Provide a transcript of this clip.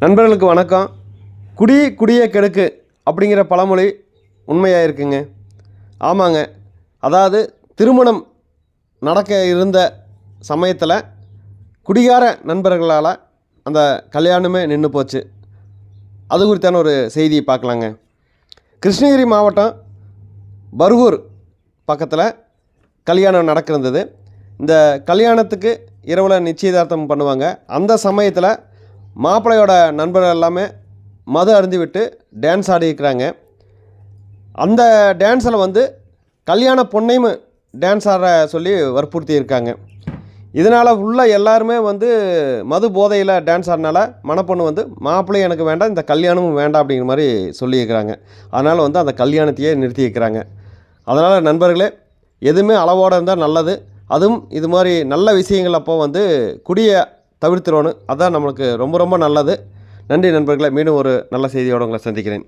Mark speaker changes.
Speaker 1: நண்பர்களுக்கு வணக்கம். குடி குடிய கெடுக்கு அப்படிங்கிற பழமொழி உண்மையாக இருக்குங்க ஆமாங்க. அதாவது திருமணம் நடக்க இருந்த சமயத்தில் குடிகார நண்பர்களால் அந்த கல்யாணமே நின்று போச்சு. அது குறித்தான ஒரு செய்தியை பார்க்கலாங்க. கிருஷ்ணகிரி மாவட்டம் பர்கூர் பக்கத்தில் கல்யாணம் நடக்கிருந்தது. இந்த கல்யாணத்துக்கு இரவில் நிச்சயதார்த்தம் பண்ணுவாங்க. அந்த சமயத்தில் மாப்பிள்ளையோட நண்பர்கள் எல்லாமே மது அருந்தி விட்டு டான்ஸ் ஆடி இருக்கிறாங்க. அந்த டான்ஸில் வந்து கல்யாண பொண்ணையும் டான்ஸ் ஆட சொல்லி வற்புறுத்தி இருக்காங்க. இதனால் ஃபுல்லாக எல்லாருமே வந்து மது போதையில் டான்ஸ் ஆடினால மணப்பொண்ணு வந்து மாப்பிள்ளை எனக்கு வேண்டாம் இந்த கல்யாணமும் வேண்டாம் அப்படிங்கிற மாதிரி சொல்லியிருக்கிறாங்க அதனால் வந்து அந்த கல்யாணத்தையே நிறுத்தியிருக்கிறாங்க அதனால் நண்பர்களே எதுவுமே அளவோடு இருந்தால் நல்லது. அதுவும் இது மாதிரி நல்ல விஷயங்கள் அப்போ வந்து குடியை தவிர்த்துடணும் அதான் நம்மளுக்கு ரொம்ப ரொம்ப நல்லது. நன்றி நண்பர்களை மீண்டும் ஒரு நல்ல செய்தியோடு உங்களை சந்திக்கிறேன்.